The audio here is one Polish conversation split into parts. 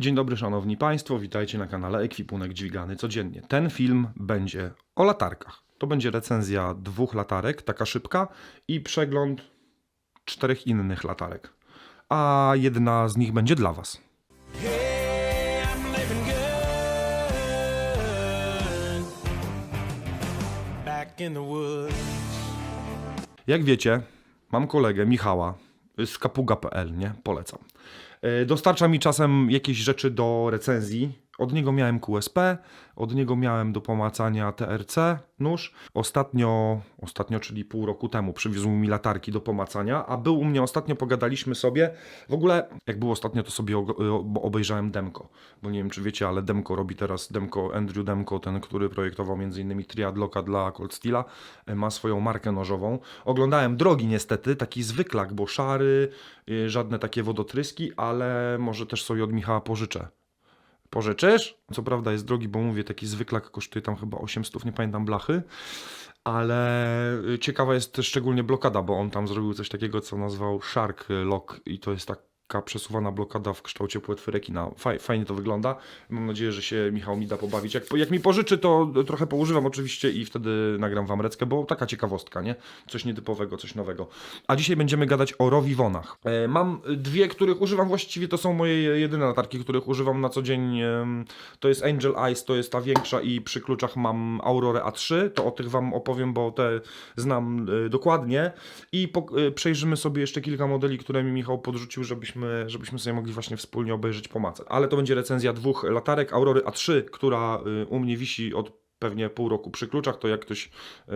Dzień dobry szanowni państwo, witajcie na kanale Ekwipunek Dźwigany Codziennie. Ten film będzie o latarkach. To będzie recenzja dwóch latarek, taka szybka i przegląd czterech innych latarek. A jedna z nich będzie dla was. Jak wiecie, mam kolegę Michała z kapuga.pl, nie? Polecam. E, Dostarcza mi czasem jakieś rzeczy do recenzji. Od niego miałem QSP, od niego miałem do pomacania TRC nóż. Ostatnio, ostatnio, czyli pół roku temu, przywiózł mi latarki do pomacania, a był u mnie ostatnio, pogadaliśmy sobie. W ogóle, jak było ostatnio, to sobie obejrzałem Demko, bo nie wiem, czy wiecie, ale Demko robi teraz, Demko, Andrew Demko, ten, który projektował m.in. Triadlocka dla Cold Steela, e, ma swoją markę nożową. Oglądałem drogi niestety, taki zwyklak, bo szary, y, żadne takie wodotryski, ale może też sobie od Michała pożyczę. Pożyczysz? Co prawda jest drogi, bo mówię, taki zwyklak kosztuje tam chyba 800, nie pamiętam blachy, ale y, ciekawa jest szczególnie blokada, bo on tam zrobił coś takiego, co nazwał Shark Lock i to jest taka przesuwana blokada w kształcie płetwy rekina. Faj, fajnie to wygląda. Mam nadzieję, że się Michał mi da pobawić. Jak, jak mi pożyczy, to trochę poużywam oczywiście i wtedy nagram wam reckę, bo taka ciekawostka, nie? Coś nietypowego, coś nowego. A dzisiaj będziemy gadać o Rowivonach. E, mam dwie, których używam właściwie, to są moje jedyne latarki, których używam na co dzień. To jest Angel Eyes, to jest ta większa i przy kluczach mam Aurorę A3, to o tych wam opowiem, bo te znam e, dokładnie. I po, e, przejrzymy sobie jeszcze kilka modeli, które mi Michał podrzucił, żebyśmy, żebyśmy sobie mogli właśnie wspólnie obejrzeć pomacać. Ale to będzie recenzja dwóch latarek, Aurory A3, która e, u mnie wisi od pewnie pół roku przy kluczach, to jak ktoś e,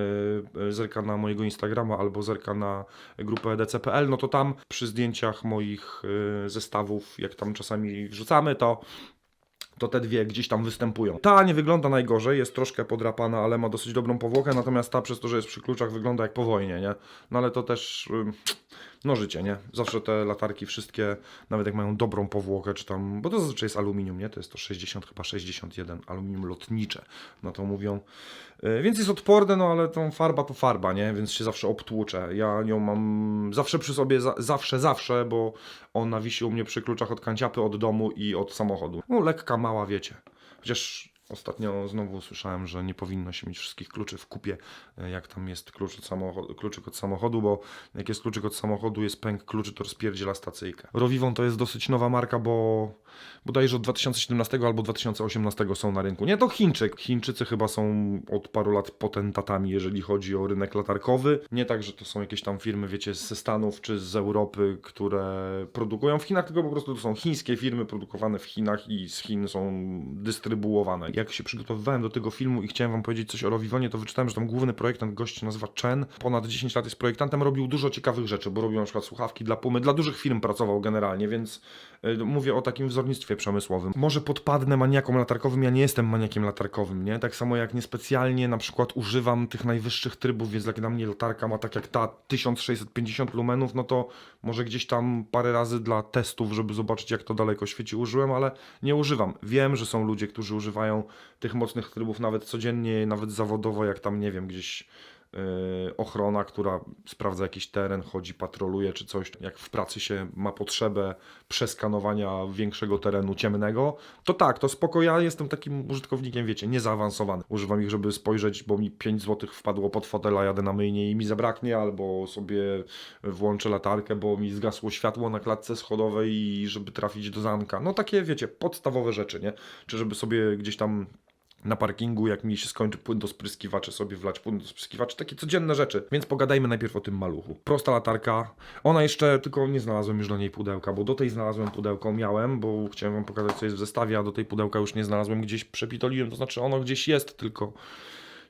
e, zerka na mojego Instagrama albo zerka na grupę EDC.pl, no to tam przy zdjęciach moich zestawów, jak tam czasami wrzucamy, to to te dwie gdzieś tam występują. Ta nie wygląda najgorzej, jest troszkę podrapana, ale ma dosyć dobrą powłokę, natomiast ta przez to, że jest przy kluczach wygląda jak po wojnie, nie? No ale to też, ym, no życie, nie? Zawsze te latarki wszystkie, nawet jak mają dobrą powłokę, czy tam, bo to zazwyczaj jest aluminium, nie? To jest to 60, chyba 61, aluminium lotnicze, no to mówią. Yy, Więc jest odporne, no ale tą farba to farba, nie? Więc się zawsze obtłuczę. Ja nią mam zawsze przy sobie, za, zawsze, zawsze, bo ona wisi u mnie przy kluczach od kanciapy, od domu i od samochodu. No lekka, mała, wiecie. Chociaż ostatnio znowu usłyszałem, że nie powinno się mieć wszystkich kluczy w kupie, e, jak tam jest klucz od samochodu, kluczyk od samochodu, bo jak jest kluczyk od samochodu, jest pęk kluczy, to rozpierdziela stacyjkę. Rowivon to jest dosyć nowa marka, bo bodajże od 2017 albo 2018 są na rynku. Nie, to Chińczyk. Chińczycy chyba są od paru lat potentatami, jeżeli chodzi o rynek latarkowy. Nie tak, że to są jakieś tam firmy, wiecie, ze Stanów czy z Europy, które produkują w Chinach, tylko po prostu to są chińskie firmy produkowane w Chinach i z Chin są dystrybuowane. Jak się przygotowywałem do tego filmu i chciałem wam powiedzieć coś o Rovivonie, to wyczytałem, że tam główny projektant, gość się nazywa Chen, ponad 10 lat jest projektantem, robił dużo ciekawych rzeczy, bo robił na przykład słuchawki dla Pumy, dla dużych firm pracował generalnie, więc y, mówię o takim wzornictwie przemysłowym. Może podpadnę maniakom latarkowym, ja nie jestem maniakiem latarkowym, nie? Tak samo jak niespecjalnie na przykład używam tych najwyższych trybów, więc jak dla mnie latarka ma tak jak ta 1650 lumenów, no to może gdzieś tam parę razy dla testów, żeby zobaczyć jak to daleko świeci użyłem, ale nie używam. Wiem, że są ludzie, którzy używają tych mocnych trybów nawet codziennie, nawet zawodowo, jak tam nie wiem, gdzieś ochrona, która sprawdza jakiś teren, chodzi, patroluje czy coś, jak w pracy się ma potrzebę przeskanowania większego terenu ciemnego, to tak, to spoko, ja jestem takim użytkownikiem, wiecie, niezaawansowany. Używam ich, żeby spojrzeć, bo mi 5 zł wpadło pod fotel, a jadę na myjnie i mi zabraknie, albo sobie włączę latarkę, bo mi zgasło światło na klatce schodowej i żeby trafić do zamka. No takie, wiecie, podstawowe rzeczy, nie? Czy żeby sobie gdzieś tam na parkingu, jak mi się skończy płyn do spryskiwaczy, sobie wlać płyn do spryskiwaczy, takie codzienne rzeczy. Więc pogadajmy najpierw o tym maluchu. Prosta latarka. Ona jeszcze, tylko nie znalazłem już do niej pudełka, bo do tej znalazłem pudełko, miałem, bo chciałem wam pokazać, co jest w zestawie, a do tej pudełka już nie znalazłem, gdzieś przepitoliłem, to znaczy ono gdzieś jest, tylko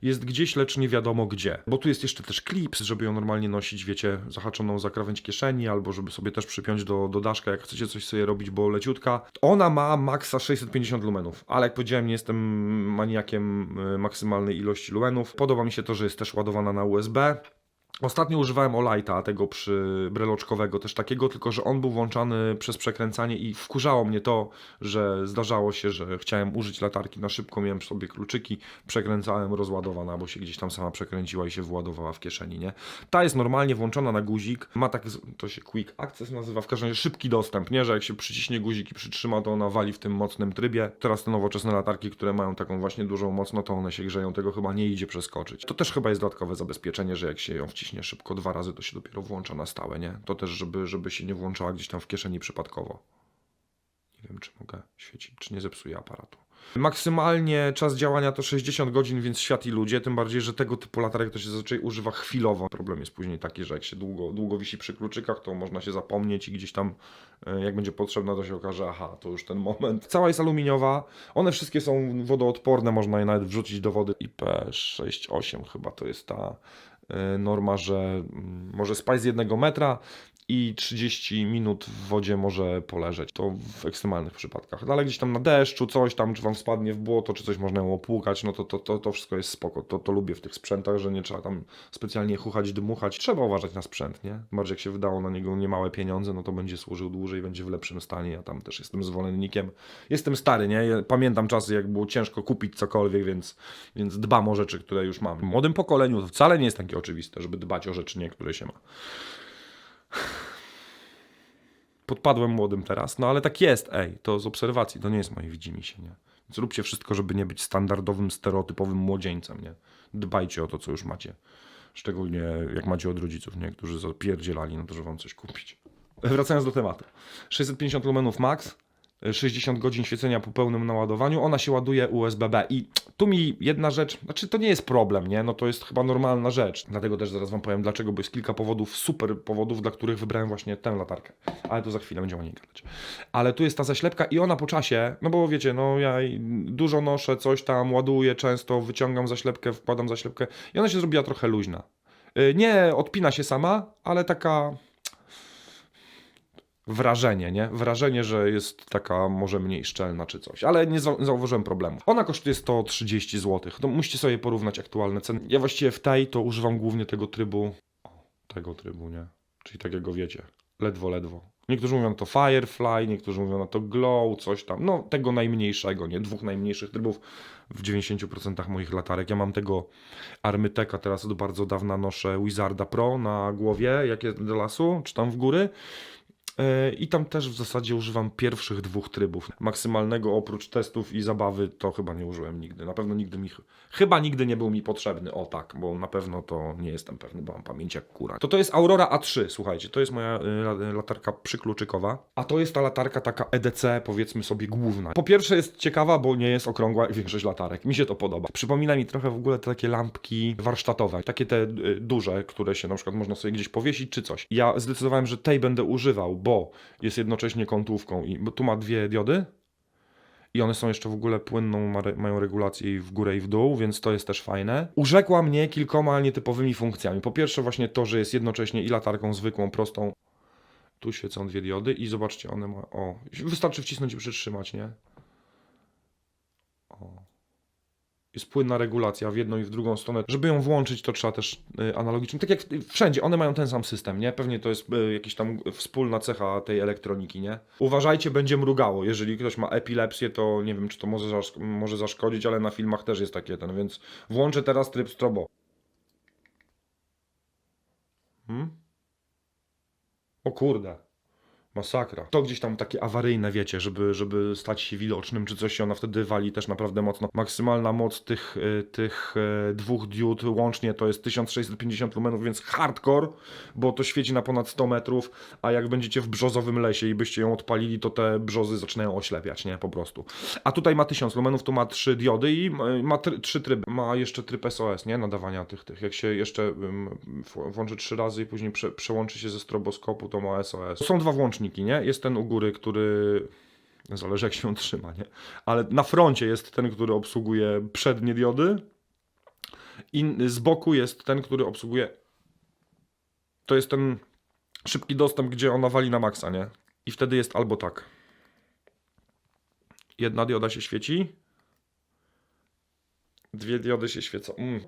jest gdzieś, lecz nie wiadomo gdzie. Bo tu jest jeszcze też klips, żeby ją normalnie nosić, wiecie, zahaczoną za krawędź kieszeni, albo żeby sobie też przypiąć do, do daszka, jak chcecie coś sobie robić, bo leciutka. Ona ma maksa 650 lumenów, ale jak powiedziałem, nie jestem maniakiem y, maksymalnej ilości lumenów. Podoba mi się to, że jest też ładowana na USB. Ostatnio używałem Olighta, tego przy breloczkowego, też takiego, tylko że on był włączany przez przekręcanie i wkurzało mnie to, że zdarzało się, że chciałem użyć latarki na szybko, miałem sobie kluczyki, przekręcałem, rozładowana, bo się gdzieś tam sama przekręciła i się wyładowała w kieszeni, nie? Ta jest normalnie włączona na guzik, ma tak, to się quick access nazywa, w każdym razie szybki dostęp, nie? Że jak się przyciśnie guzik i przytrzyma, to ona wali w tym mocnym trybie. Teraz te nowoczesne latarki, które mają taką właśnie dużą moc, no to one się grzeją, tego chyba nie idzie przeskoczyć. To też chyba jest dodatkowe zabezpieczenie, że jak się ją wciśnie szybko dwa razy, to się dopiero włącza na stałe, nie? To też, żeby, żeby się nie włączała gdzieś tam w kieszeni przypadkowo. Nie wiem, czy mogę świecić, czy nie zepsuję aparatu. Maksymalnie czas działania to 60 godzin, więc świat i ludzie, tym bardziej, że tego typu latarek to się zazwyczaj używa chwilowo. Problem jest później taki, że jak się długo, długo wisi przy kluczykach, to można się zapomnieć i gdzieś tam, e, jak będzie potrzebna, to się okaże, aha, to już ten moment. Cała jest aluminiowa, one wszystkie są wodoodporne, można je nawet wrzucić do wody. IP68 chyba to jest ta norma, że mm, może spać z jednego metra i 30 minut w wodzie może poleżeć. To w ekstremalnych przypadkach. No, ale gdzieś tam na deszczu, coś tam, czy wam spadnie w błoto, czy coś można ją opłukać, no to, to, to, to wszystko jest spoko. To, to lubię w tych sprzętach, że nie trzeba tam specjalnie chuchać, dmuchać. Trzeba uważać na sprzęt, nie? Bardziej jak się wydało na niego niemałe pieniądze, no to będzie służył dłużej, będzie w lepszym stanie. Ja tam też jestem zwolennikiem. Jestem stary, nie? Pamiętam czasy, jak było ciężko kupić cokolwiek, więc, więc dbam o rzeczy, które już mam. W młodym pokoleniu to wcale nie jest takie oczywiste, żeby dbać o rzeczy, nie, które się ma. Podpadłem młodym teraz, no ale tak jest, ej, to z obserwacji, to nie jest moje widzimisię, nie? Więc róbcie wszystko, żeby nie być standardowym, stereotypowym młodzieńcem, nie? Dbajcie o to, co już macie. Szczególnie jak macie od rodziców, nie? Którzy zapierdzielali na to, żeby wam coś kupić. Wracając do tematu. 650 lumenów max, 60 godzin świecenia po pełnym naładowaniu, ona się ładuje USB-B i tu mi jedna rzecz, znaczy to nie jest problem, nie? No to jest chyba normalna rzecz. Dlatego też zaraz wam powiem dlaczego, bo jest kilka powodów, super powodów, dla których wybrałem właśnie tę latarkę. Ale to za chwilę będziemy o niej gadać. Ale tu jest ta zaślepka i ona po czasie, no bo wiecie, no ja dużo noszę, coś tam ładuję często, wyciągam zaślepkę, wkładam zaślepkę i ona się zrobiła trochę luźna. Y, Nie odpina się sama, ale taka wrażenie, nie? Wrażenie, że jest taka może mniej szczelna czy coś, ale nie zau- zauważyłem problemu. Ona kosztuje 130 zł. To musicie sobie porównać aktualne ceny. Ja właściwie w tej to używam głównie tego trybu, tego trybu, nie? Czyli takiego wiecie, ledwo, ledwo. Niektórzy mówią to Firefly, niektórzy mówią na to Glow, coś tam. No, tego najmniejszego, nie? Dwóch najmniejszych trybów w 90% moich latarek. Ja mam tego Armyteka, teraz od bardzo dawna noszę Wizarda Pro na głowie, jak jest do lasu, czy tam w góry. Yy, I tam też w zasadzie używam pierwszych dwóch trybów. Maksymalnego oprócz testów i zabawy to chyba nie użyłem nigdy. Na pewno nigdy mi. ch- Chyba nigdy nie był mi potrzebny. O tak, bo na pewno to nie jestem pewny, bo mam pamięć jak kura. To to jest Aurora A3, słuchajcie. To jest moja y, la- latarka przykluczykowa. A to jest ta latarka taka EDC, powiedzmy sobie, główna. Po pierwsze jest ciekawa, bo nie jest okrągła większość latarek. Mi się to podoba. Przypomina mi trochę w ogóle te takie lampki warsztatowe. Takie te duże, które się na przykład można sobie gdzieś powiesić czy coś. Ja zdecydowałem, że tej będę używał, bo jest jednocześnie kątówką i bo tu ma dwie diody. I one są jeszcze w ogóle płynną, mają regulację i w górę i w dół, więc to jest też fajne. Urzekła mnie kilkoma nietypowymi funkcjami. Po pierwsze właśnie to, że jest jednocześnie i latarką zwykłą, prostą. Tu świecą dwie diody i zobaczcie, one ma... O, wystarczy wcisnąć i przytrzymać, nie? O. Jest płynna regulacja w jedną i w drugą stronę. Żeby ją włączyć, to trzeba też y, analogicznie. Tak jak wszędzie, one mają ten sam system, nie? Pewnie to jest y, jakiś tam wspólna cecha tej elektroniki, nie? Uważajcie, będzie mrugało. Jeżeli ktoś ma epilepsję, to nie wiem, czy to może, zaszk- może zaszkodzić, ale na filmach też jest takie ten, więc włączę teraz tryb strobo. Hmm? O kurde. Masakra. To gdzieś tam takie awaryjne, wiecie, żeby, żeby stać się widocznym, czy coś się ona wtedy wali też naprawdę mocno. Maksymalna moc tych, y, tych y, dwóch diod łącznie to jest 1650 lumenów, więc hardcore, bo to świeci na ponad 100 metrów, a jak będziecie w brzozowym lesie i byście ją odpalili, to te brzozy zaczynają oślepiać, nie? Po prostu. A tutaj ma 1000 lumenów, tu ma trzy diody i y, ma tr- trzy tryby. Ma jeszcze tryb SOS, nie? Nadawania tych, tych. Jak się jeszcze włączy trzy razy i później prze, przełączy się ze stroboskopu, to ma SOS. Są dwa nie? Jest ten u góry, który... Zależy jak się on trzyma, nie? Ale na froncie jest ten, który obsługuje przednie diody i z boku jest ten, który obsługuje... To jest ten szybki dostęp, gdzie ona wali na maksa, nie? I wtedy jest albo tak. Jedna dioda się świeci. Dwie diody się świecą. Mm.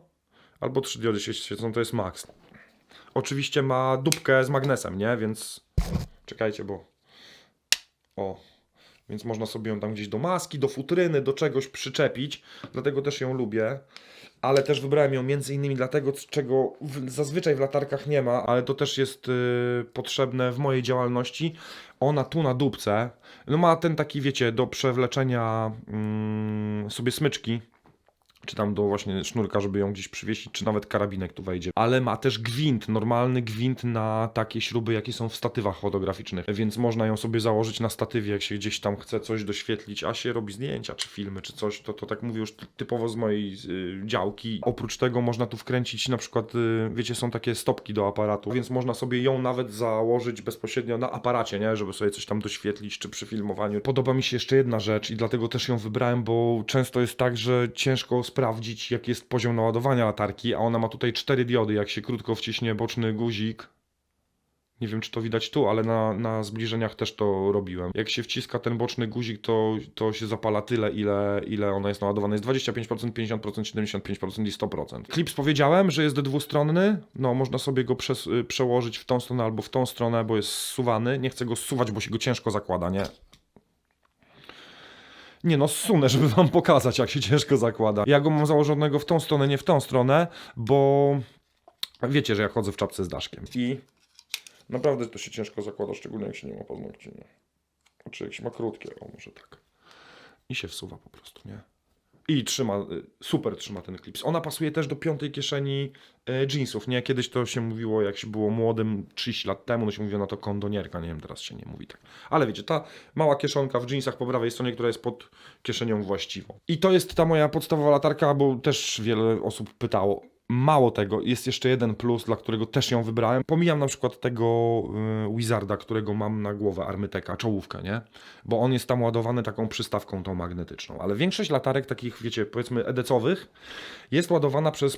Albo trzy diody się świecą, to jest maks. Oczywiście ma dupkę z magnesem, nie? Więc czekajcie, bo o, więc można sobie ją tam gdzieś do maski, do futryny, do czegoś przyczepić. Dlatego też ją lubię. Ale też wybrałem ją między innymi dlatego, czego zazwyczaj w latarkach nie ma, ale to też jest y, potrzebne w mojej działalności. Ona tu na dupce, no ma ten taki, wiecie, do przewleczenia mm, sobie smyczki, czy tam do właśnie sznurka, żeby ją gdzieś przywiesić, czy nawet karabinek tu wejdzie. Ale ma też gwint, normalny gwint na takie śruby, jakie są w statywach fotograficznych, więc można ją sobie założyć na statywie, jak się gdzieś tam chce coś doświetlić, a się robi zdjęcia, czy filmy, czy coś, to, to tak mówię już ty- typowo z mojej y, działki. Oprócz tego można tu wkręcić na przykład, y, wiecie, są takie stopki do aparatu, więc można sobie ją nawet założyć bezpośrednio na aparacie, nie, żeby sobie coś tam doświetlić, czy przy filmowaniu. Podoba mi się jeszcze jedna rzecz i dlatego też ją wybrałem, bo często jest tak, że ciężko sprawdzić, jaki jest poziom naładowania latarki, a ona ma tutaj cztery diody, jak się krótko wciśnie boczny guzik, nie wiem, czy to widać tu, ale na, na zbliżeniach też to robiłem. Jak się wciska ten boczny guzik, to, to się zapala tyle, ile, ile ona jest naładowana. Jest 25%, 50%, 75% i 100%. Klips powiedziałem, że jest dwustronny. No, można sobie go y, przełożyć w tą stronę albo w tą stronę, bo jest zsuwany. Nie chcę go zsuwać, bo się go ciężko zakłada, nie? Nie no, zsunę, żeby wam pokazać, jak się ciężko zakłada. Ja go mam założonego w tą stronę, nie w tą stronę, bo wiecie, że ja chodzę w czapce z daszkiem. I Naprawdę to się ciężko zakłada, szczególnie jak się nie ma paznokci, nie? Znaczy jak się ma krótkie, o może tak. I się wsuwa po prostu, nie? I trzyma, y, super trzyma ten klips. Ona pasuje też do piątej kieszeni y, jeansów, nie? Kiedyś to się mówiło, jak się było młodym, 30 lat temu, no się mówiło na to kondonierka, nie wiem, teraz się nie mówi tak. Ale wiecie, ta mała kieszonka w jeansach po prawej stronie, która jest pod kieszenią właściwą. I to jest ta moja podstawowa latarka, bo też wiele osób pytało, Mało tego, jest jeszcze jeden plus, dla którego też ją wybrałem. Pomijam na przykład tego y, Wizarda, którego mam na głowę, Armyteka, czołówkę, nie? Bo on jest tam ładowany taką przystawką tą magnetyczną. Ale większość latarek takich, wiecie, powiedzmy edecowych jest ładowana przez,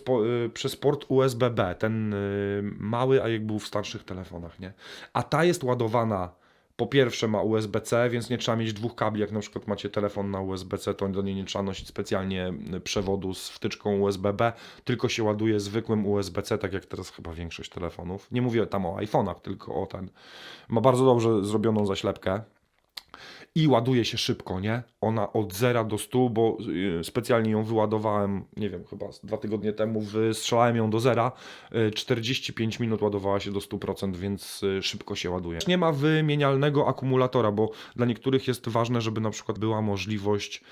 y, przez port USB-B, ten y, mały, a jak był w starszych telefonach, nie? A ta jest ładowana po pierwsze ma USB-C, więc nie trzeba mieć dwóch kabli, jak na przykład macie telefon na USB-C, to do niej nie trzeba nosić specjalnie przewodu z wtyczką USB-B, tylko się ładuje zwykłym USB-C, tak jak teraz chyba większość telefonów. Nie mówię tam o iPhone'ach, tylko o ten. Ma bardzo dobrze zrobioną zaślepkę i ładuje się szybko, nie? Ona od 0 do 100, bo y, specjalnie ją wyładowałem, nie wiem, chyba dwa tygodnie temu, wystrzelałem ją do zera. y, 45 minut ładowała się do 100%, więc y, szybko się ładuje. Nie ma wymienialnego akumulatora, bo dla niektórych jest ważne, żeby na przykład była możliwość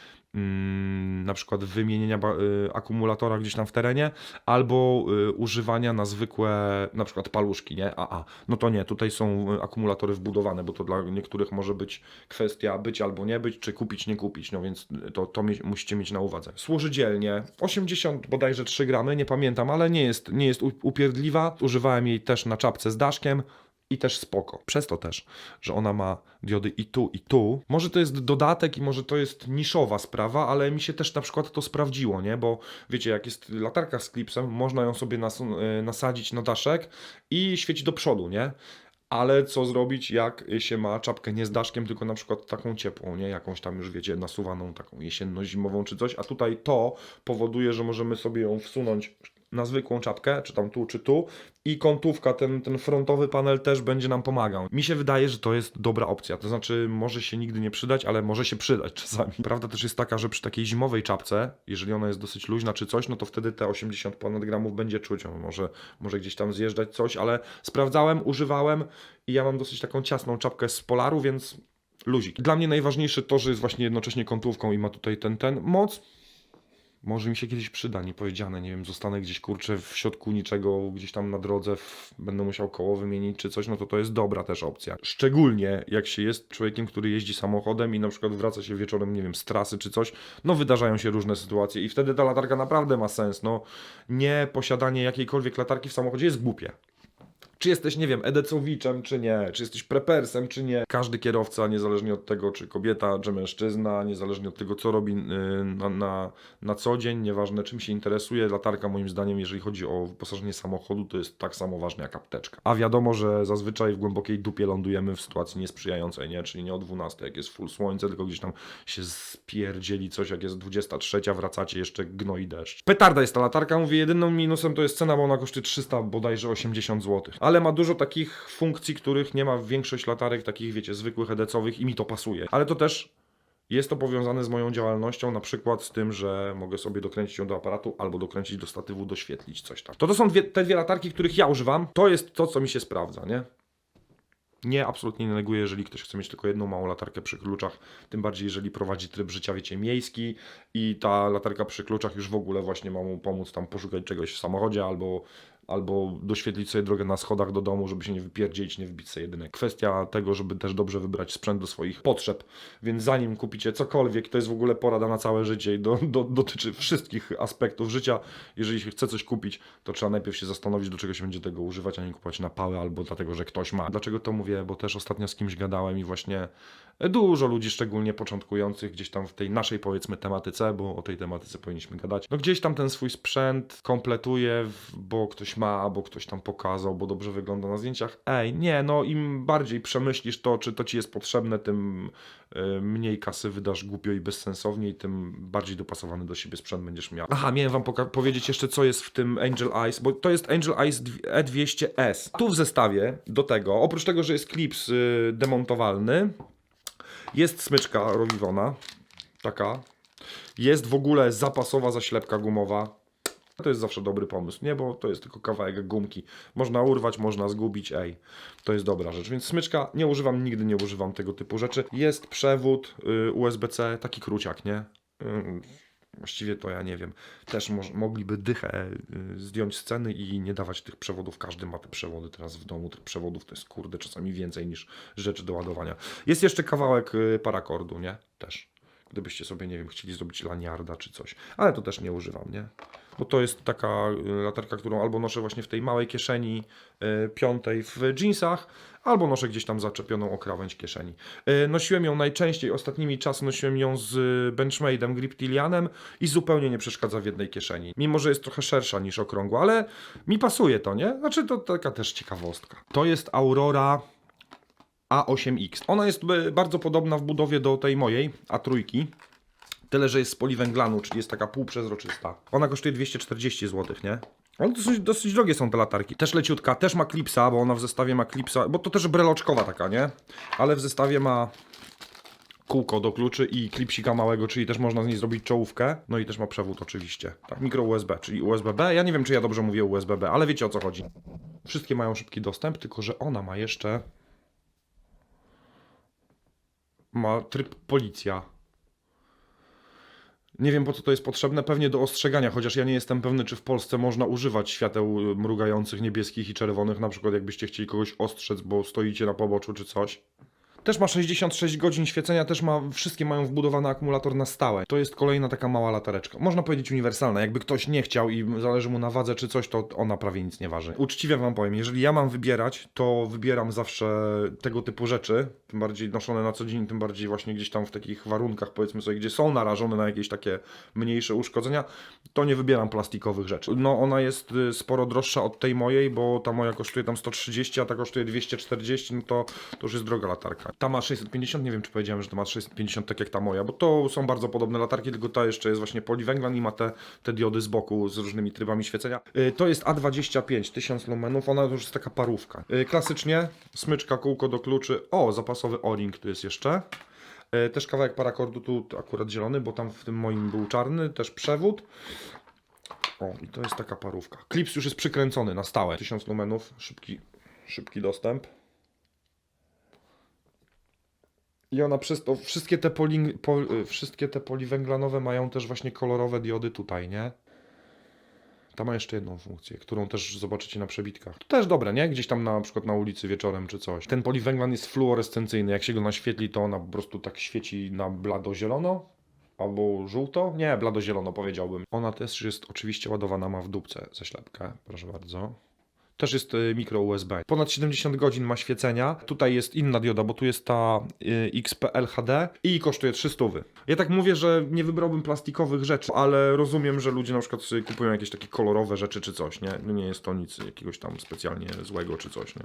na przykład wymienienia y, akumulatora gdzieś tam w terenie, albo y, używania na zwykłe na przykład paluszki, nie? AA. No to nie, tutaj są y, akumulatory wbudowane, bo to dla niektórych może być kwestia być albo nie być, czy kupić, nie kupić, no więc to, to musicie mieć na uwadze. Służy dzielnie, 80 bodajże 3 gramy, nie pamiętam, ale nie jest, nie jest upierdliwa. Używałem jej też na czapce z daszkiem i też spoko. Przez to też, że ona ma diody i tu, i tu. Może to jest dodatek i może to jest niszowa sprawa, ale mi się też na przykład to sprawdziło, nie? Bo wiecie, jak jest latarka z klipsem, można ją sobie nas- y, nasadzić na daszek i świeci do przodu, nie? Ale co zrobić, jak się ma czapkę nie z daszkiem, tylko na przykład taką ciepłą, nie? Jakąś tam już wiecie, nasuwaną, taką jesienno-zimową czy coś, a tutaj to powoduje, że możemy sobie ją wsunąć na zwykłą czapkę, czy tam tu, czy tu i kątówka, ten, ten frontowy panel też będzie nam pomagał. Mi się wydaje, że to jest dobra opcja, to znaczy może się nigdy nie przydać, ale może się przydać czasami. Prawda też jest taka, że przy takiej zimowej czapce, jeżeli ona jest dosyć luźna czy coś, no to wtedy te 80 ponad gramów będzie czuć, może, może gdzieś tam zjeżdżać coś, ale sprawdzałem, używałem i ja mam dosyć taką ciasną czapkę z Polaru, więc luzik. Dla mnie najważniejsze to, że jest właśnie jednocześnie kątówką i ma tutaj ten, ten moc. Może mi się kiedyś przyda, niepowiedziane, nie wiem, zostanę gdzieś kurczę w środku niczego, gdzieś tam na drodze, w, będę musiał koło wymienić czy coś, no to to jest dobra też opcja. Szczególnie jak się jest człowiekiem, który jeździ samochodem i na przykład wraca się wieczorem, nie wiem, z trasy czy coś, no wydarzają się różne sytuacje i wtedy ta latarka naprawdę ma sens, no nie posiadanie jakiejkolwiek latarki w samochodzie jest głupie. Czy jesteś, nie wiem, edecowiczem, czy nie, czy jesteś prepersem, czy nie. Każdy kierowca, niezależnie od tego, czy kobieta, czy mężczyzna, niezależnie od tego, co robi yy, na, na, na co dzień, nieważne czym się interesuje, latarka moim zdaniem, jeżeli chodzi o wyposażenie samochodu, to jest tak samo ważne jak apteczka. A wiadomo, że zazwyczaj w głębokiej dupie lądujemy w sytuacji niesprzyjającej, nie? Czyli nie o 12, jak jest full słońce, tylko gdzieś tam się spierdzieli coś, jak jest 23, wracacie, jeszcze gnoi deszcz. Petarda jest ta latarka, mówię, jedyną minusem to jest cena, bo ona kosztuje 300 bodajże 80 zł. Ale ma dużo takich funkcji, których nie ma większość latarek, takich wiecie, zwykłych edecowych i mi to pasuje. Ale to też jest to powiązane z moją działalnością, na przykład z tym, że mogę sobie dokręcić ją do aparatu albo dokręcić do statywu, doświetlić coś tam. To to są dwie, te dwie latarki, których ja używam. To jest to, co mi się sprawdza, nie? Nie, absolutnie nie neguję, jeżeli ktoś chce mieć tylko jedną małą latarkę przy kluczach, tym bardziej jeżeli prowadzi tryb życia, wiecie, miejski i ta latarka przy kluczach już w ogóle właśnie ma mu pomóc tam poszukać czegoś w samochodzie albo, albo doświetlić sobie drogę na schodach do domu, żeby się nie wypierdzieć, nie wbić sobie jedynek. Kwestia tego, żeby też dobrze wybrać sprzęt do swoich potrzeb, więc zanim kupicie cokolwiek, to jest w ogóle porada na całe życie i do, do, dotyczy wszystkich aspektów życia. Jeżeli chce coś kupić, to trzeba najpierw się zastanowić, do czego się będzie tego używać, a nie kupować na pałę albo dlatego, że ktoś ma. Dlaczego to mówię? Bo też ostatnio z kimś gadałem i właśnie dużo ludzi, szczególnie początkujących gdzieś tam w tej naszej powiedzmy tematyce, bo o tej tematyce powinniśmy gadać. No gdzieś tam ten swój sprzęt kompletuje, bo ktoś ma, bo ktoś tam pokazał, bo dobrze wygląda na zdjęciach. Ej, nie, no im bardziej przemyślisz to, czy to ci jest potrzebne, tym y, mniej kasy wydasz głupio i bezsensownie i tym bardziej dopasowany do siebie sprzęt będziesz miał. Aha, miałem wam powiedzieć jeszcze, co jest w tym Angel Eyes, bo to jest Angel Eyes E E200S. Tu w zestawie do tego, oprócz tego, że jest klips y, demontowalny, jest smyczka Rowivona, taka. Jest w ogóle zapasowa zaślepka gumowa. To jest zawsze dobry pomysł, nie? Bo to jest tylko kawałek gumki. Można urwać, można zgubić, ej. To jest dobra rzecz. Więc smyczka nie używam, nigdy nie używam tego typu rzeczy. Jest przewód y, USB-C, taki kruciak, nie? Y, Właściwie to ja nie wiem. Też moż, mogliby dychę y, zdjąć z ceny i nie dawać tych przewodów. Każdy ma te przewody teraz w domu. Tych przewodów to jest kurde czasami więcej niż rzeczy do ładowania. Jest jeszcze kawałek parakordu, nie? Też. Gdybyście sobie, nie wiem, chcieli zrobić laniarda czy coś. Ale to też nie używam, nie? Bo to jest taka y, latarka, którą albo noszę właśnie w tej małej kieszeni y, piątej w jeansach, albo noszę gdzieś tam zaczepioną o krawędź kieszeni. Y, Nosiłem ją najczęściej, ostatnimi czasy nosiłem ją z Benchmade'em Griptilianem i zupełnie nie przeszkadza w jednej kieszeni. Mimo, że jest trochę szersza niż okrągła, ale mi pasuje to, nie? Znaczy to taka też ciekawostka. To jest Aurora A8X. Ona jest bardzo podobna w budowie do tej mojej A3. Tyle, że jest z poliwęglanu, czyli jest taka półprzezroczysta. Ona kosztuje 240 zł, nie? Ale dosyć, dosyć drogie są te latarki. Też leciutka, też ma klipsa, bo ona w zestawie ma klipsa, bo to też breloczkowa taka, nie? Ale w zestawie ma kółko do kluczy i klipsika małego, czyli też można z niej zrobić czołówkę. No i też ma przewód oczywiście. Tak, mikro USB, czyli USB-B. Ja nie wiem, czy ja dobrze mówię USB-B, ale wiecie o co chodzi. Wszystkie mają szybki dostęp, tylko że ona ma jeszcze... Ma tryb policja. Nie wiem po co to jest potrzebne, pewnie do ostrzegania, chociaż ja nie jestem pewny, czy w Polsce można używać świateł mrugających niebieskich i czerwonych, na przykład jakbyście chcieli kogoś ostrzec, bo stoicie na poboczu czy coś. Też ma 66 godzin świecenia, też ma, wszystkie mają wbudowany akumulator na stałe. To jest kolejna taka mała latareczka. Można powiedzieć uniwersalna. Jakby ktoś nie chciał i zależy mu na wadze czy coś, to ona prawie nic nie waży. Uczciwie wam powiem, jeżeli ja mam wybierać, to wybieram zawsze tego typu rzeczy, tym bardziej noszone na co dzień, tym bardziej właśnie gdzieś tam w takich warunkach, powiedzmy sobie, gdzie są narażone na jakieś takie mniejsze uszkodzenia, to nie wybieram plastikowych rzeczy. No ona jest y, sporo droższa od tej mojej, bo ta moja kosztuje tam 130, a ta kosztuje 240, no to, to już jest droga latarka. Ta ma 650, nie wiem czy powiedziałem, że to ma 650 tak jak ta moja, bo to są bardzo podobne latarki, tylko ta jeszcze jest właśnie poliwęglan i ma te, te diody z boku z różnymi trybami świecenia. Y, To jest A25, 1000 lumenów, ona już jest taka parówka. Y, Klasycznie, smyczka, kółko do kluczy, o, zapasowy o-ring tu jest jeszcze. E, Też kawałek parakordu tu akurat zielony, bo tam w tym moim był czarny, też przewód. O, i to jest taka parówka. Klips już jest przykręcony na stałe. 1000 lumenów, szybki, szybki dostęp. I ona przez to, wszystkie te, poli, po, y, wszystkie te poliwęglanowe mają też właśnie kolorowe diody tutaj, nie? Ta ma jeszcze jedną funkcję, którą też zobaczycie na przebitkach. To też dobre, nie? Gdzieś tam na, przykład na ulicy wieczorem czy coś. Ten poliwęglan jest fluorescencyjny. Jak się go naświetli, to ona po prostu tak świeci na blado-zielono. Albo żółto? Nie, blado-zielono powiedziałbym. Ona też jest oczywiście ładowana, ma w dupce zaślepkę. Proszę bardzo. Też jest y, mikro USB. Ponad 70 godzin ma świecenia. Tutaj jest inna dioda, bo tu jest ta y, XPL HD i kosztuje 300. Ja tak mówię, że nie wybrałbym plastikowych rzeczy, ale rozumiem, że ludzie na przykład kupują jakieś takie kolorowe rzeczy czy coś, nie? No Nie jest to nic jakiegoś tam specjalnie złego czy coś, nie?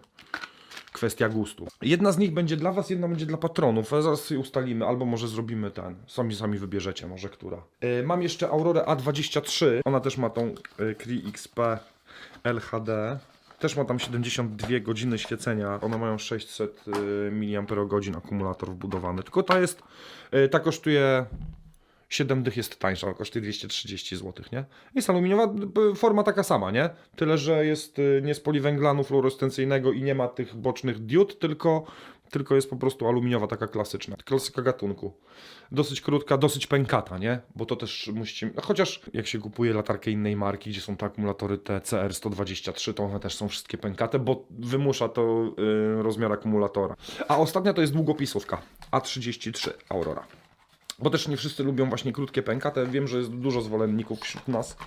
Kwestia gustu. Jedna z nich będzie dla Was, jedna będzie dla patronów. Zaraz sobie ustalimy, albo może zrobimy ten. Sami sami wybierzecie, może która. Yy, mam jeszcze Aurorę A23. Ona też ma tą yy, XP LHD. Też ma tam 72 godziny świecenia. One mają 600 yy, mAh akumulator wbudowany. Tylko ta jest, yy, ta kosztuje 7 dych jest tańsza, kosztuje 230 zł, nie? Jest aluminiowa, forma taka sama, nie? Tyle, że jest y, nie z poliwęglanu fluorescencyjnego i nie ma tych bocznych diod, tylko, tylko jest po prostu aluminiowa, taka klasyczna. Klasyka gatunku. Dosyć krótka, dosyć pękata, nie? Bo to też. No, chociaż jak się kupuje latarkę innej marki, gdzie są te akumulatory te CR123, to one też są wszystkie pękate, bo wymusza to y, rozmiar akumulatora. A ostatnia to jest długopisówka A33 Aurora. Bo też nie wszyscy lubią właśnie krótkie pękate. Wiem, że jest dużo zwolenników wśród nas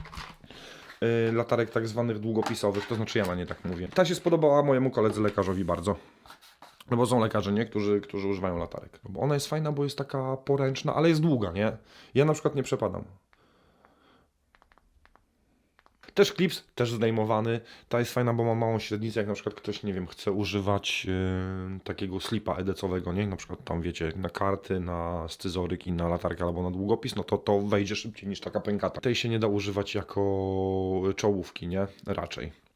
yy, latarek tak zwanych długopisowych, to znaczy ja na nie tak mówię. Ta się spodobała mojemu koledze lekarzowi bardzo. No bo są lekarze, nie? Którzy, którzy używają latarek. No bo ona jest fajna, bo jest taka poręczna, ale jest długa, nie? Ja na przykład nie przepadam. Też klips, też zdejmowany. Ta jest fajna, bo ma małą średnicę, jak na przykład ktoś, nie wiem, chce używać yy, takiego slipa edecowego, nie? Na przykład tam, wiecie, na karty, na scyzoryki, na latarkę albo na długopis, no to to wejdzie szybciej niż taka pękata. Tej się nie da używać jako czołówki, nie? Raczej.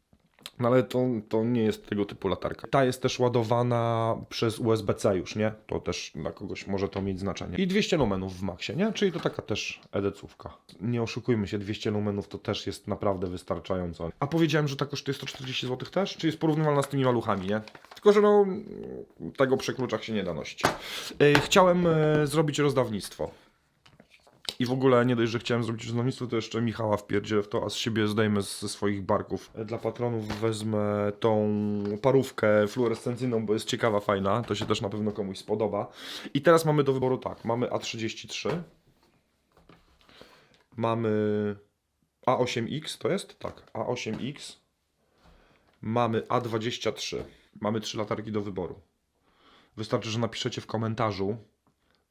No ale to, to nie jest tego typu latarka. Ta jest też ładowana przez USB-C już, nie? To też dla kogoś może to mieć znaczenie. I 200 lumenów w maksie, nie? Czyli to taka też edecówka. Nie oszukujmy się, 200 lumenów to też jest naprawdę wystarczająco. A powiedziałem, że ta kosztuje 140 zł też? Czy jest porównywalna z tymi maluchami, nie? Tylko, że no, tego przy kluczach się nie da nosić. Chciałem yy, zrobić rozdawnictwo. I w ogóle nie dość, że chciałem zrobić rozdawnictwo, to jeszcze Michała wpierdzielę w to, a z siebie zdejmę ze swoich barków. Dla patronów wezmę tą parówkę fluorescencyjną, bo jest ciekawa, fajna. To się też na pewno komuś spodoba. I teraz mamy do wyboru tak, mamy A33. Mamy A8X, to jest? Tak, A8X. Mamy A23. Mamy trzy latarki do wyboru. Wystarczy, że napiszecie w komentarzu,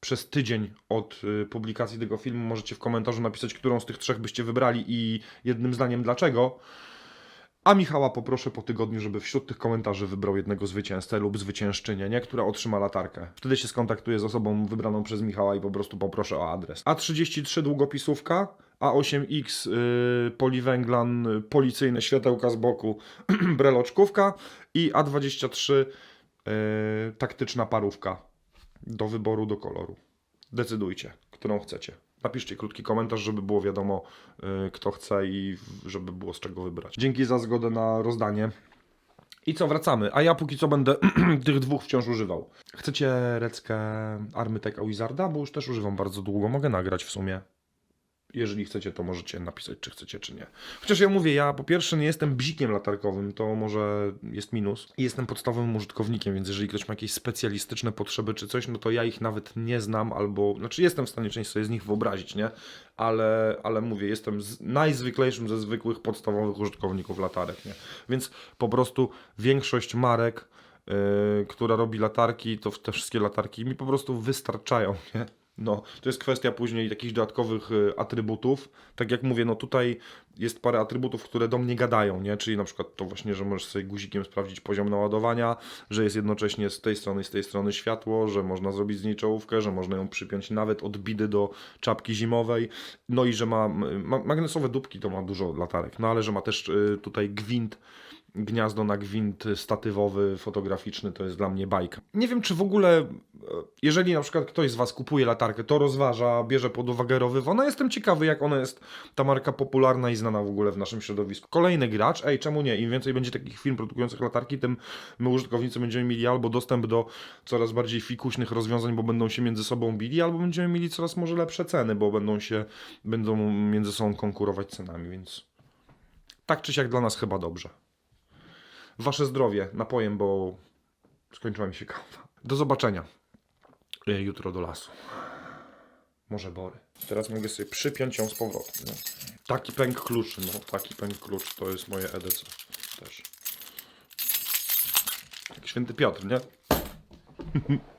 przez tydzień od y, publikacji tego filmu możecie w komentarzu napisać, którą z tych trzech byście wybrali i jednym zdaniem dlaczego. A Michała poproszę po tygodniu, żeby wśród tych komentarzy wybrał jednego zwycięzcę lub zwyciężczynię, nie? która otrzyma latarkę. Wtedy się skontaktuję z osobą wybraną przez Michała i po prostu poproszę o adres. A33 długopisówka, A8X yy, poliwęglan, policyjne światełka z boku, breloczkówka i A23 yy, taktyczna parówka do wyboru, do koloru. Decydujcie, którą chcecie. Napiszcie krótki komentarz, żeby było wiadomo, y, kto chce i żeby było z czego wybrać. Dzięki za zgodę na rozdanie. I co, wracamy. A ja póki co będę tych dwóch wciąż używał. Chcecie reckę Armytek Wizarda? Bo już też używam bardzo długo. Mogę nagrać w sumie. Jeżeli chcecie, to możecie napisać, czy chcecie, czy nie. Chociaż ja mówię, ja po pierwsze nie jestem bzikiem latarkowym, to może jest minus. I jestem podstawowym użytkownikiem, więc jeżeli ktoś ma jakieś specjalistyczne potrzeby czy coś, no to ja ich nawet nie znam, albo, znaczy jestem w stanie część sobie z nich wyobrazić, nie? Ale, ale mówię, jestem najzwyklejszym ze zwykłych podstawowych użytkowników latarek, nie? Więc po prostu większość marek, yy, która robi latarki, to te wszystkie latarki mi po prostu wystarczają, nie? No, to jest kwestia później jakichś dodatkowych y, atrybutów. Tak jak mówię, no tutaj jest parę atrybutów, które do mnie gadają, nie? Czyli na przykład to właśnie, że możesz sobie guzikiem sprawdzić poziom naładowania, że jest jednocześnie z tej strony i z tej strony światło, że można zrobić z niej czołówkę, że można ją przypiąć nawet od bidy do czapki zimowej, no i że ma, ma magnesowe dupki, to ma dużo latarek, no ale że ma też y, tutaj gwint, gniazdo na gwint statywowy, fotograficzny, to jest dla mnie bajka. Nie wiem, czy w ogóle, jeżeli na przykład ktoś z Was kupuje latarkę, to rozważa, bierze pod uwagę rowywo. No jestem ciekawy, jak ona jest, ta marka popularna i znana w ogóle w naszym środowisku. Kolejny gracz, ej, czemu nie? Im więcej będzie takich firm produkujących latarki, tym my użytkownicy będziemy mieli albo dostęp do coraz bardziej fikuśnych rozwiązań, bo będą się między sobą bili, albo będziemy mieli coraz może lepsze ceny, bo będą się, będą między sobą konkurować cenami, więc tak czy siak dla nas chyba dobrze. Wasze zdrowie napojem, bo skończyła mi się kawa. Do zobaczenia jutro do lasu. Może bory. Teraz mogę sobie przypiąć ją z powrotem. No. Taki pęk kluczy, no taki pęk klucz to jest moje EDC też. Święty Piotr, nie?